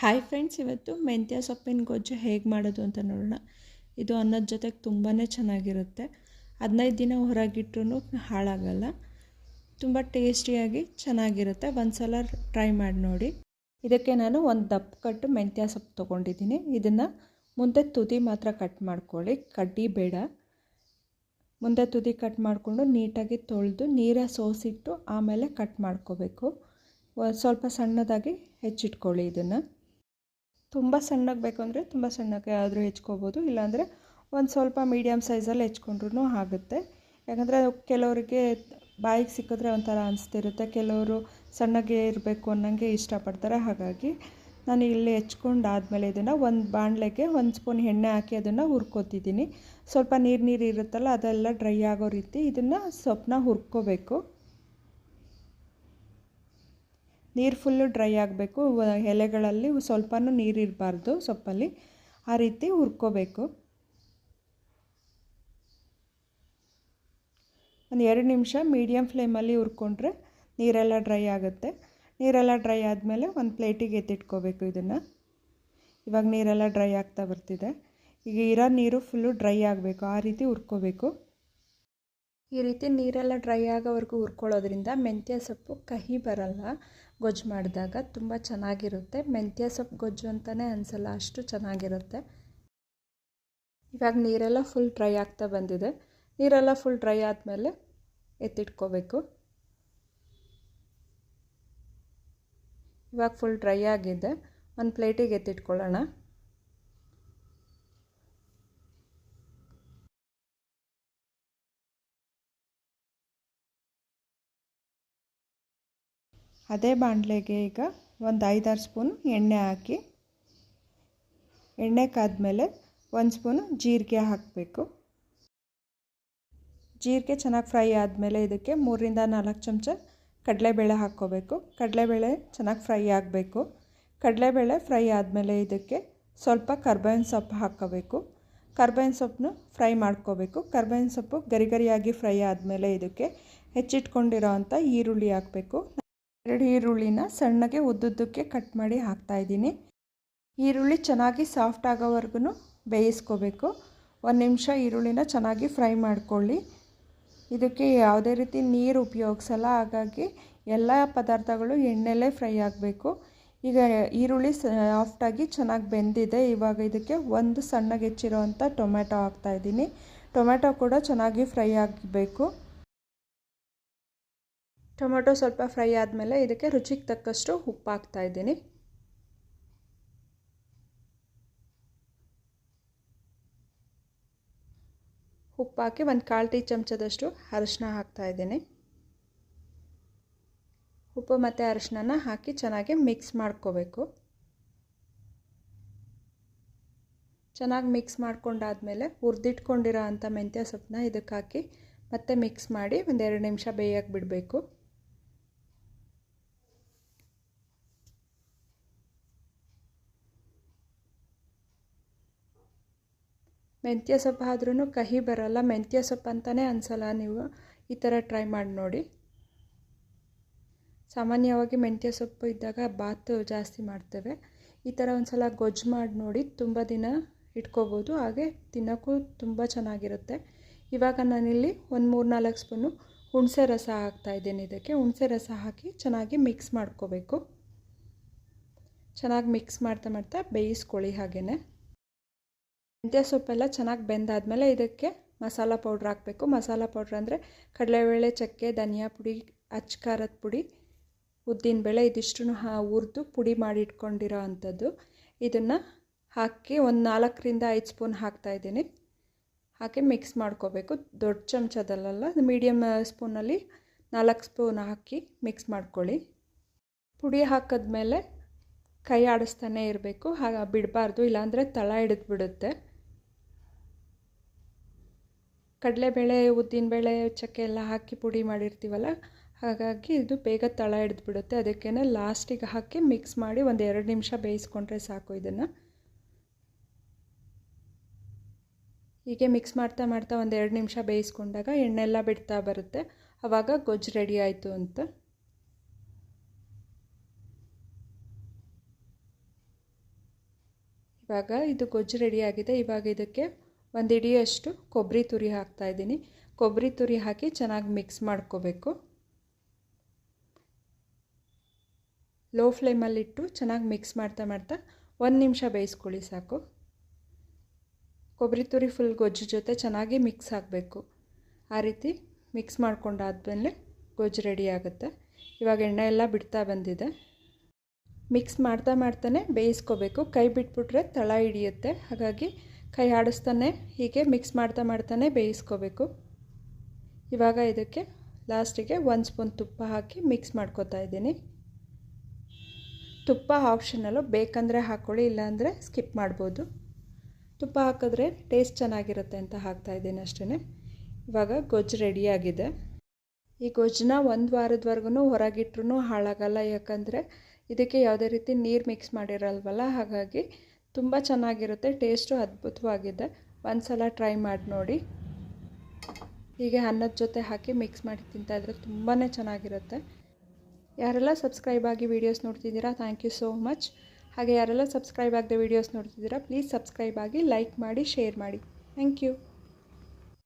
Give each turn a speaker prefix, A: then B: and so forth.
A: Hi friends ಇವತ್ತು ಮೆಂತ್ಯ ಸೊಪ್ಪಿನ ಗೊಜ್ಜು ಹೇಗೆ ಮಾಡೋದು ಅಂತ ನೋಡೋಣ. ಇದು ಅನ್ನದ ಜೊತೆಗೆ ತುಂಬಾ ಚೆನ್ನಾಗಿರುತ್ತೆ. ಹದಿನೈದು ದಿನ ಹೊರಗಿಟ್ರೂ ಹಾಳಾಗಲ್ಲ. ತುಂಬ ಟೇಸ್ಟಿಯಾಗಿ ಚೆನ್ನಾಗಿರುತ್ತೆ. ಒಂದು ಸಲ ಟ್ರೈ ಮಾಡಿ ನೋಡಿ. ಇದಕ್ಕೆ ನಾನು ಒಂದು ದಪ್ಪ ಕಟ್ಟು ಮೆಂತ್ಯ ಸೊಪ್ಪು ತೊಗೊಂಡಿದ್ದೀನಿ. ಇದನ್ನು ಮುಂದೆ ತುದಿ ಮಾತ್ರ ಕಟ್ ಮಾಡ್ಕೊಳ್ಳಿ. ಕಡ್ಡಿ ಬೇಡ. ಮುಂದೆ ತುದಿ ಕಟ್ ಮಾಡಿಕೊಂಡು ನೀಟಾಗಿ ತೊಳೆದು ನೀರ ಸೋಸಿಟ್ಟು ಆಮೇಲೆ ಕಟ್ ಮಾಡ್ಕೋಬೇಕು. ಸ್ವಲ್ಪ ಸಣ್ಣದಾಗಿ ಹೆಚ್ಚಿಟ್ಕೊಳ್ಳಿ ಇದನ್ನು. ತುಂಬ ಸಣ್ಣಗೆ ಬೇಕು ಅಂದರೆ ತುಂಬ ಸಣ್ಣಗೆ ಆದರೂ ಹೆಚ್ಕೋಬೋದು. ಇಲ್ಲಾಂದರೆ ಒಂದು ಸ್ವಲ್ಪ ಮೀಡಿಯಮ್ ಸೈಜಲ್ಲಿ ಹೆಚ್ಕೊಂಡ್ರೂ ಆಗುತ್ತೆ. ಯಾಕಂದರೆ ಕೆಲವರಿಗೆ ಬಾಯಿಗೆ ಸಿಕ್ಕಿದ್ರೆ ಒಂಥರ ಅನಿಸ್ತಿರುತ್ತೆ. ಕೆಲವರು ಸಣ್ಣಗೆ ಇರಬೇಕು ಅನ್ನೋಂಗೆ ಇಷ್ಟಪಡ್ತಾರೆ. ಹಾಗಾಗಿ ನಾನು ಇಲ್ಲಿ ಹೆಚ್ಕೊಂಡಾದ್ಮೇಲೆ ಇದನ್ನು ಒಂದು ಬಾಣಲೆಗೆ ಒಂದು ಸ್ಪೂನ್ ಎಣ್ಣೆ ಹಾಕಿ ಅದನ್ನು ಹುರ್ಕೋತಿದ್ದೀನಿ. ಸ್ವಲ್ಪ ನೀರು ನೀರು ಇರುತ್ತಲ್ಲ ಅದೆಲ್ಲ ಡ್ರೈ ಆಗೋ ರೀತಿ ಇದನ್ನು ಸೊಪ್ಪನ್ನ ಹುರ್ಕೋಬೇಕು. ನೀರು ಫುಲ್ಲು ಡ್ರೈ ಆಗಬೇಕು. ಎಲೆಗಳಲ್ಲಿ ಸ್ವಲ್ಪನೂ ನೀರು ಇರಬಾರ್ದು ಸೊಪ್ಪಲ್ಲಿ. ಆ ರೀತಿ ಹುರ್ಕೋಬೇಕು. ಒಂದು ಎರಡು ನಿಮಿಷ ಮೀಡಿಯಮ್ ಫ್ಲೇಮಲ್ಲಿ ಹುರ್ಕೊಂಡ್ರೆ ನೀರೆಲ್ಲ ಡ್ರೈ ಆಗುತ್ತೆ. ನೀರೆಲ್ಲ ಡ್ರೈ ಆದಮೇಲೆ ಒಂದು ಪ್ಲೇಟಿಗೆ ಎತ್ತಿಟ್ಕೋಬೇಕು ಇದನ್ನು. ಇವಾಗ ನೀರೆಲ್ಲ ಡ್ರೈ ಆಗ್ತಾ ಬರ್ತಿದೆ. ಈಗ ಇರೋ ನೀರು ಫುಲ್ಲು ಡ್ರೈ ಆಗಬೇಕು. ಆ ರೀತಿ ಹುರ್ಕೋಬೇಕು. ಈ ರೀತಿ ನೀರೆಲ್ಲ ಡ್ರೈ ಆಗೋವರೆಗೂ ಹುರ್ಕೊಳ್ಳೋದ್ರಿಂದ ಮೆಂತ್ಯ ಸೊಪ್ಪು ಕಹಿ ಬರಲ್ಲ. ಗೊಜ್ಜು ಮಾಡಿದಾಗ ತುಂಬ ಚೆನ್ನಾಗಿರುತ್ತೆ. ಮೆಂತ್ಯ ಸೊಪ್ಪು ಗೊಜ್ಜು ಅಂತಲೇ ಅನಿಸಲ್ಲ, ಅಷ್ಟು ಚೆನ್ನಾಗಿರುತ್ತೆ. ಇವಾಗ ನೀರೆಲ್ಲ ಫುಲ್ ಡ್ರೈ ಆಗ್ತಾ ಬಂದಿದೆ. ನೀರೆಲ್ಲ ಫುಲ್ ಡ್ರೈ ಆದಮೇಲೆ ಎತ್ತಿಟ್ಕೋಬೇಕು. ಇವಾಗ ಫುಲ್ ಡ್ರೈ ಆಗಿದೆ. ಒಂದು ಪ್ಲೇಟಿಗೆ ಎತ್ತಿಟ್ಕೊಳ್ಳೋಣ. ಅದೇ ಬಾಣಲೆಗೆ ಈಗ ಒಂದು ಐದಾರು ಸ್ಪೂನು ಎಣ್ಣೆ ಹಾಕಿ. ಎಣ್ಣೆ ಕಾದ್ಮೇಲೆ ಒಂದು ಸ್ಪೂನು ಜೀರಿಗೆ ಹಾಕಬೇಕು. ಜೀರಿಗೆ ಚೆನ್ನಾಗಿ ಫ್ರೈ ಆದಮೇಲೆ ಇದಕ್ಕೆ ಮೂರರಿಂದ ನಾಲ್ಕು ಚಮಚ ಕಡಲೆಬೇಳೆ ಹಾಕ್ಕೋಬೇಕು. ಕಡಲೆಬೇಳೆ ಚೆನ್ನಾಗಿ ಫ್ರೈ ಆಗಬೇಕು. ಕಡಲೆಬೇಳೆ ಫ್ರೈ ಆದಮೇಲೆ ಇದಕ್ಕೆ ಸ್ವಲ್ಪ ಕರ್ಬೇವಿನ ಸೊಪ್ಪು ಹಾಕ್ಕೋಬೇಕು. ಕರ್ಬೇವಿನ ಸೊಪ್ಪನ್ನು ಫ್ರೈ ಮಾಡ್ಕೋಬೇಕು. ಕರ್ಬೇವಿನ ಸೊಪ್ಪು ಗರಿಗರಿಯಾಗಿ ಫ್ರೈ ಆದಮೇಲೆ ಇದಕ್ಕೆ ಹೆಚ್ಚಿಟ್ಕೊಂಡಿರೋ ಅಂಥ ಈರುಳ್ಳಿ ಹಾಕಬೇಕು. ಎರಡು ಈರುಳ್ಳಿನ ಸಣ್ಣಗೆ ಉದ್ದುದ್ದಕ್ಕೆ ಕಟ್ ಮಾಡಿ ಹಾಕ್ತಾಯಿದ್ದೀನಿ ಈರುಳ್ಳಿ ಚೆನ್ನಾಗಿ ಸಾಫ್ಟ್ ಆಗೋವರೆಗೂ ಬೇಯಿಸ್ಕೋಬೇಕು. ಒಂದು ನಿಮಿಷ ಈರುಳ್ಳಿನ ಚೆನ್ನಾಗಿ ಫ್ರೈ ಮಾಡ್ಕೊಳ್ಳಿ. ಇದಕ್ಕೆ ಯಾವುದೇ ರೀತಿ ನೀರು ಉಪಯೋಗಿಸಲ್ಲ, ಹಾಗಾಗಿ ಎಲ್ಲ ಪದಾರ್ಥಗಳು ಎಣ್ಣೆಲೇ ಫ್ರೈ ಆಗಬೇಕು. ಈಗ ಈರುಳ್ಳಿ ಸಾಫ್ಟಾಗಿ ಚೆನ್ನಾಗಿ ಬೆಂದಿದೆ. ಇವಾಗ ಇದಕ್ಕೆ ಒಂದು ಸಣ್ಣಗೆ ಹೆಚ್ಚಿರೋವಂಥ ಟೊಮೆಟೊ ಹಾಕ್ತಾಯಿದ್ದೀನಿ ಟೊಮೆಟೊ ಕೂಡ ಚೆನ್ನಾಗಿ ಫ್ರೈ ಆಗಬೇಕು. ಟೊಮೆಟೊ ಸ್ವಲ್ಪ ಫ್ರೈ ಆದಮೇಲೆ ಇದಕ್ಕೆ ರುಚಿಗೆ ತಕ್ಕಷ್ಟು ಉಪ್ಪು ಹಾಕ್ತಾಯಿದ್ದೀನಿ ಉಪ್ಪು ಹಾಕಿ ಒಂದು ಕಾಲು ಟೀ ಚಮಚದಷ್ಟು ಅರಶಿನ ಹಾಕ್ತಾಯಿದ್ದೀನಿ ಉಪ್ಪು ಮತ್ತು ಅರಶಿನ ಹಾಕಿ ಚೆನ್ನಾಗಿ ಮಿಕ್ಸ್ ಮಾಡ್ಕೋಬೇಕು. ಚೆನ್ನಾಗಿ ಮಿಕ್ಸ್ ಮಾಡ್ಕೊಂಡಾದಮೇಲೆ ಹುರಿದಿಟ್ಕೊಂಡಿರೋ ಅಂಥ ಮೆಂತ್ಯ ಸೊಪ್ಪನ್ನ ಇದಕ್ಕೆ ಹಾಕಿ ಮತ್ತೆ ಮಿಕ್ಸ್ ಮಾಡಿ ಒಂದೆರಡು ನಿಮಿಷ ಬೇಯಕ್ಕೆ ಬಿಡಬೇಕು. ಮೆಂತ್ಯ ಸೊಪ್ಪು ಆದ್ರೂ ಕಹಿ ಬರಲ್ಲ. ಮೆಂತ್ಯ ಸೊಪ್ಪು ಅಂತಲೇ ಅನ್ಸಲ್ಲ ನೀವು. ಈ ಥರ ಟ್ರೈ ಮಾಡಿ ನೋಡಿ. ಸಾಮಾನ್ಯವಾಗಿ ಮೆಂತ್ಯ ಸೊಪ್ಪು ಇದ್ದಾಗ ಬಾತು ಜಾಸ್ತಿ ಮಾಡ್ತೇವೆ. ಈ ಥರ ಒಂದು ಸಲ ಗೊಜ್ಜು ಮಾಡಿ ನೋಡಿ. ತುಂಬ ದಿನ ಇಟ್ಕೋಬೋದು. ಹಾಗೆ ತಿನ್ನೋಕ್ಕೂ ತುಂಬ ಚೆನ್ನಾಗಿರುತ್ತೆ. ಇವಾಗ ನಾನಿಲ್ಲಿ ಒಂದು ಮೂರು ನಾಲ್ಕು ಸ್ಪೂನು ಹುಣಸೆ ರಸ ಹಾಕ್ತಾಯಿದ್ದೀನಿ ಇದಕ್ಕೆ. ಹುಣಸೆ ರಸ ಹಾಕಿ ಚೆನ್ನಾಗಿ ಮಿಕ್ಸ್ ಮಾಡ್ಕೋಬೇಕು. ಚೆನ್ನಾಗಿ ಮಿಕ್ಸ್ ಮಾಡ್ತಾ ಮಾಡ್ತಾ ಬೇಯಿಸ್ಕೊಳ್ಳಿ ಹಾಗೆಯೇ ಮೆಂತ್ಯ ಸೊಪ್ಪೆಲ್ಲ ಚೆನ್ನಾಗಿ ಬೆಂದಾದಮೇಲೆ ಇದಕ್ಕೆ ಮಸಾಲ ಪೌಡ್ರ್ ಹಾಕಬೇಕು. ಮಸಾಲ ಪೌಡ್ರ್ ಅಂದರೆ ಕಡಲೆಬೇಳೆ, ಚಕ್ಕೆ, ಧನಿಯಾ ಪುಡಿ, ಅಚ್ಚ ಪುಡಿ ಉದ್ದಿನಬೇಳೆ ಇದಿಷ್ಟು ಹಾ ಹುರಿದು ಪುಡಿ ಮಾಡಿ ಇಟ್ಕೊಂಡಿರೋ ಅಂಥದ್ದು. ಇದನ್ನು ಹಾಕಿ ಒಂದು ನಾಲ್ಕರಿಂದ ಐದು ಸ್ಪೂನ್ ಹಾಕ್ತಾಯಿದ್ದೀನಿ ಹಾಕಿ ಮಿಕ್ಸ್ ಮಾಡ್ಕೋಬೇಕು. ದೊಡ್ಡ ಚಮಚದಲ್ಲ ಮೀಡಿಯಮ್ ಸ್ಪೂನಲ್ಲಿ ನಾಲ್ಕು ಸ್ಪೂನ್ ಹಾಕಿ ಮಿಕ್ಸ್ ಮಾಡ್ಕೊಳ್ಳಿ. ಪುಡಿ ಹಾಕಿದ್ಮೇಲೆ ಕೈ ಆಡಿಸ್ತಾನೆ ಇರಬೇಕು. ಹಾಗೆ ಬಿಡಬಾರ್ದು. ಇಲ್ಲಾಂದರೆ ತಳ ಹಿಡಿದ್ಬಿಡುತ್ತೆ. ಕಡಲೆಬೇಳೆ ಉದ್ದಿನಬೇಳೆ ಚಕ್ಕೆ ಎಲ್ಲ ಹಾಕಿ ಪುಡಿ ಮಾಡಿರ್ತೀವಲ್ಲ, ಹಾಗಾಗಿ ಇದು ಬೇಗ ತಳ ಹಿಡಿದ್ಬಿಡುತ್ತೆ. ಅದಕ್ಕೇ ಲಾಸ್ಟಿಗೆ ಹಾಕಿ ಮಿಕ್ಸ್ ಮಾಡಿ ಒಂದು ಎರಡು ನಿಮಿಷ ಬೇಯಿಸ್ಕೊಂಡ್ರೆ ಸಾಕು ಇದನ್ನು. ಹೀಗೆ ಮಿಕ್ಸ್ ಮಾಡ್ತಾ ಮಾಡ್ತಾ ಒಂದು ಎರಡು ನಿಮಿಷ ಬೇಯಿಸ್ಕೊಂಡಾಗ ಎಣ್ಣೆಲ್ಲ ಬಿಡ್ತಾ ಬರುತ್ತೆ. ಆವಾಗ ಗೊಜ್ಜು ರೆಡಿ ಆಯಿತು ಅಂತ. ಇವಾಗ ಇದು ಗೊಜ್ಜು ರೆಡಿಯಾಗಿದೆ ಇವಾಗ ಇದಕ್ಕೆ ಒಂದು ಇಡಿಯಷ್ಟು ಕೊಬ್ಬರಿ ತುರಿ ಹಾಕ್ತಾ ಇದ್ದೀನಿ. ಕೊಬ್ಬರಿ ತುರಿ ಹಾಕಿ ಚೆನ್ನಾಗಿ ಮಿಕ್ಸ್ ಮಾಡ್ಕೋಬೇಕು. ಲೋ ಫ್ಲೇಮಲ್ಲಿಟ್ಟು ಚೆನ್ನಾಗಿ ಮಿಕ್ಸ್ ಮಾಡ್ತಾ ಮಾಡ್ತಾ ಒಂದು ನಿಮಿಷ ಬೇಯಿಸ್ಕೊಳ್ಳಿ ಸಾಕು. ಕೊಬ್ಬರಿ ತುರಿ ಫುಲ್ ಗೊಜ್ಜು ಜೊತೆ ಚೆನ್ನಾಗಿ ಮಿಕ್ಸ್ ಆಗಬೇಕು ಆ ರೀತಿ ಮಿಕ್ಸ್ ಮಾಡ್ಕೊಂಡಾದ್ಮೇಲೆ ಗೊಜ್ಜು ರೆಡಿ ಆಗುತ್ತೆ. ಇವಾಗ ಎಣ್ಣೆ ಎಲ್ಲ ಬಿಡ್ತಾ ಬಂದಿದೆ. ಮಿಕ್ಸ್ ಮಾಡ್ತಾ ಮಾಡ್ತಾನೆ ಬೇಯಿಸ್ಕೋಬೇಕು. ಕೈ ಬಿಟ್ಬಿಟ್ರೆ ತಳ ಹಿಡಿಯುತ್ತೆ. ಹಾಗಾಗಿ ಕೈ ಆಡಿಸ್ತಾನೆ ಹೀಗೆ ಮಿಕ್ಸ್ ಮಾಡ್ತಾ ಮಾಡ್ತಾನೆ ಬೇಯಿಸ್ಕೋಬೇಕು. ಇವಾಗ ಇದಕ್ಕೆ ಲಾಸ್ಟಿಗೆ ಒಂದು ಸ್ಪೂನ್ ತುಪ್ಪ ಹಾಕಿ ಮಿಕ್ಸ್ ಮಾಡ್ಕೋತಾ ಇದ್ದೀನಿ. ತುಪ್ಪ ಆಪ್ಷನಲ್ಲು ಬೇಕಂದರೆ ಹಾಕ್ಕೊಳ್ಳಿ ಇಲ್ಲಾಂದರೆ ಸ್ಕಿಪ್ ಮಾಡ್ಬೋದು. ತುಪ್ಪ ಹಾಕಿದ್ರೆ ಟೇಸ್ಟ್ ಚೆನ್ನಾಗಿರುತ್ತೆ ಅಂತ ಹಾಕ್ತಾಯಿದ್ದೀನಿ ಅಷ್ಟೇ ಇವಾಗ ಗೊಜ್ಜು ರೆಡಿಯಾಗಿದೆ ಈ ಗೊಜ್ಜನ್ನ ಒಂದು ವಾರದವರೆಗೂ ಹೊರಗಿಟ್ರೂ ಹಾಳಾಗಲ್ಲ, ಯಾಕಂದರೆ ಇದಕ್ಕೆ ಯಾವುದೇ ರೀತಿ ನೀರು ಮಿಕ್ಸ್ ಮಾಡಿರಲ್ವಲ್ಲ, ಹಾಗಾಗಿ ತುಂಬ ಚೆನ್ನಾಗಿರುತ್ತೆ, ಟೇಸ್ಟು ಅದ್ಭುತವಾಗಿದೆ. ಒಂದು ಸಲ ಟ್ರೈ ಮಾಡಿ ನೋಡಿ. ಹೀಗೆ ಅನ್ನದ ಜೊತೆ ಹಾಕಿ ಮಿಕ್ಸ್ ಮಾಡಿ ತಿಂತಾಯಿದ್ರೆ ತುಂಬಾ ಚೆನ್ನಾಗಿರುತ್ತೆ. ಯಾರೆಲ್ಲ ಸಬ್ಸ್ಕ್ರೈಬ್ ಆಗಿ ವೀಡಿಯೋಸ್ ನೋಡ್ತಿದ್ದೀರಾ, ಥ್ಯಾಂಕ್ ಯು ಸೋ ಮಚ್. ಹಾಗೆ ಯಾರೆಲ್ಲ ಸಬ್ಸ್ಕ್ರೈಬ್ ಆಗದೆ ವೀಡಿಯೋಸ್ ನೋಡ್ತಿದ್ದೀರಾ, ಪ್ಲೀಸ್ ಸಬ್ಸ್ಕ್ರೈಬ್ ಆಗಿ ಲೈಕ್ ಮಾಡಿ, ಶೇರ್ ಮಾಡಿ. Thank you.